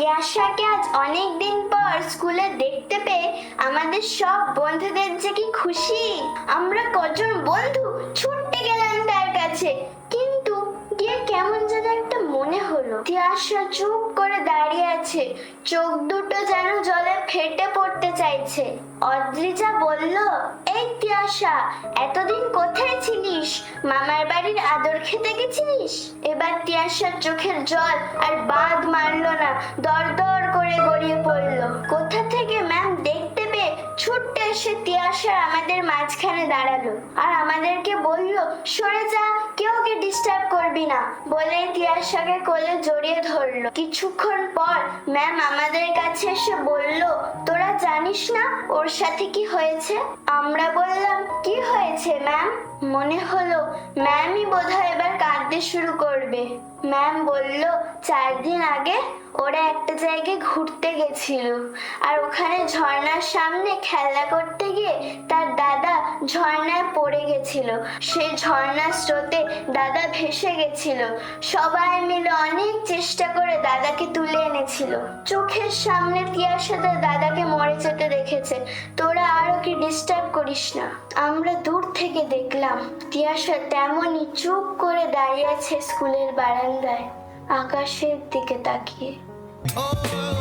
তিয়াশাকে আজ অনেক দিন পর স্কুলে দেখতে পেয়ে আমাদের সব বন্ধুদের যে কি খুশি। আমরা কজন বন্ধু ছুটতে গেলাম তার কাছে, কিন্তু গিয়ে কেমন যেন একটা মনে হলো। তিয়াশা চুপ করে দাঁড়িয়ে আছে, চোখ দুটো যেন জলে ফেটে পড়তে চাইছে। অদ্রিজা বলল, এই তিয়াশা এতদিন কোথায় ছিলিস? মামার বাড়ির আদর খেতে গেছিলিস? এবার তিয়াশার চোখের জল আর বাঁধ করে গড়িয়ে কোথা থেকে ম্যাম দেখতে পেয়ে এসে আমাদের মাঝখানে দাঁড়াল আর আমাদেরকে বলল, সরে যা, কেউ ডিস্টার্ব করবি না। বলে তিয়াশাকে কোলে জড়িয়ে ধরলো। কিছুক্ষণ পর ম্যাম আমাদের কাছে এসে বলল, তোরা জানিস না ওর সাথে কি হয়েছে? আমরা বললাম, কি হয়েছে ম্যাম মনে হলো ম্যামই বোধহয় এবার শুরু করবে। ম্যাম বলল, চার দিন আগে ওরা একটা জায়গায় ঘুরতে গেছিল। আর ওখানে ঝর্ণার সামনে খেলা করতে গিয়ে তার দাদা ঝর্ণায় পড়ে গেছিল। সেই ঝর্ণার স্রোতে দাদা ভেসে গেছিল। সবাই মিলে অনেক চেষ্টা করে দাদাকে তুলে এনেছিল। চোখের সামনে তিয়াসা তার দাদাকে মরে যেতে দেখেছে। তোরা আর ওকে ডিস্টার্ব করিস না। আমরা দূর থেকে দেখলাম তিয়াসা তেমনই চুপ করে দাঁড়িয়ে আছে স্কুলের বারান্দায় আকাশের দিকে তাকিয়ে। Oh,